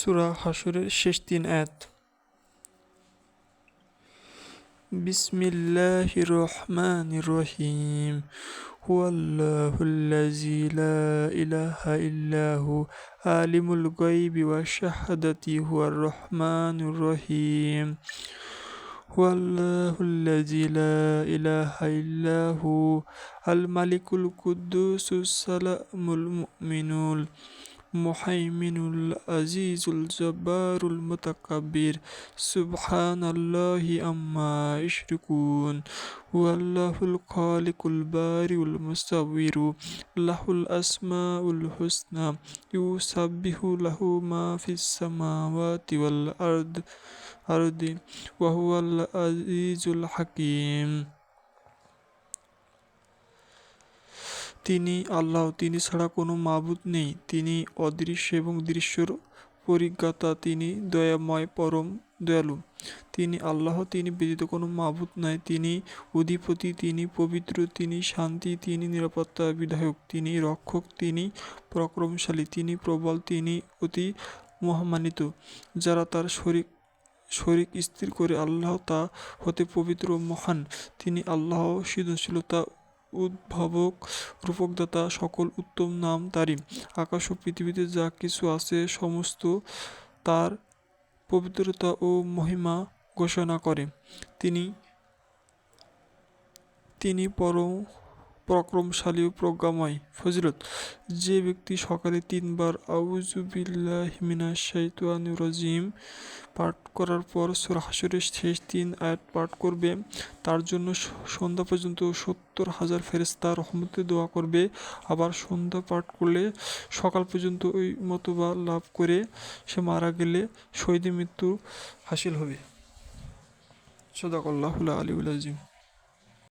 সুরা হাসরের শেষ তিন আয়াত بسم الله الرحمن الرحيم هو الله الذي لا إله إلا هو عالم الغيب والشهادة هو الرحمن الرحيم هو الله الذي لا إله إلا هو الملك القدوس السلام المؤمن المهيمن العزيز الجبار المتكبر. سبحان الله أما يشركون. هو الله الخالق البارئ المصور له الأسماء الحسنى. يسبح له ما في السماوات والأرض. أرض وهو العزيز الحكيم. তিনি আল্লাহ, তিনি ছাড়া কোনো মাবুদ নেই। তিনি অদৃশ্য এবং দৃশ্যর পরিজ্ঞাতা, তিনি দয়াময়, পরম দয়ালু। তিনি আল্লাহ, তিনি ব্যতীত কোনো মাবুদ নাই। তিনি অধিপতি, তিনি পবিত্র, তিনি শান্তি, তিনি নিরাপত্তা বিধায়ক, তিনি রক্ষক, তিনি পরাক্রমশালী, তিনি প্রবল, তিনি অতি মহামানিত। যারা তার শরিক শরিক স্থির করে আল্লাহ তা হতে পবিত্র, মহান। তিনি আল্লাহ সৃজনশীলতা উদ্ভাবক, রূপকদাতা, সকল উত্তম নাম তারই আকাশ ও পৃথিবীতে যা কিছু আছে, সমস্ত তার পবিত্রতা ও মহিমা ঘোষণা করে। তিনি তিনি পরম পরাক্রমশালী প্রজ্ঞাময়। ফজিলত, যে ব্যক্তি সকালে তিনবার আউজুবিল্লাহিমিনাশাইতানুরাজিম পাঠ করার পর সূরা হাসরের শেষ তিন আয়াত পাঠ করবে, তার জন্য সন্ধ্যা পর্যন্ত সত্তর হাজার ফেরেস্তা রহমতে দোয়া করবে। আবার সন্ধ্যা পাঠ করলে সকাল পর্যন্ত ওই মতবা লাভ করে সে মারা গেলে শহীদের মৃত্যু হাসিল হবে। সদাকল্লাহুল্লাহ আলী আজিম।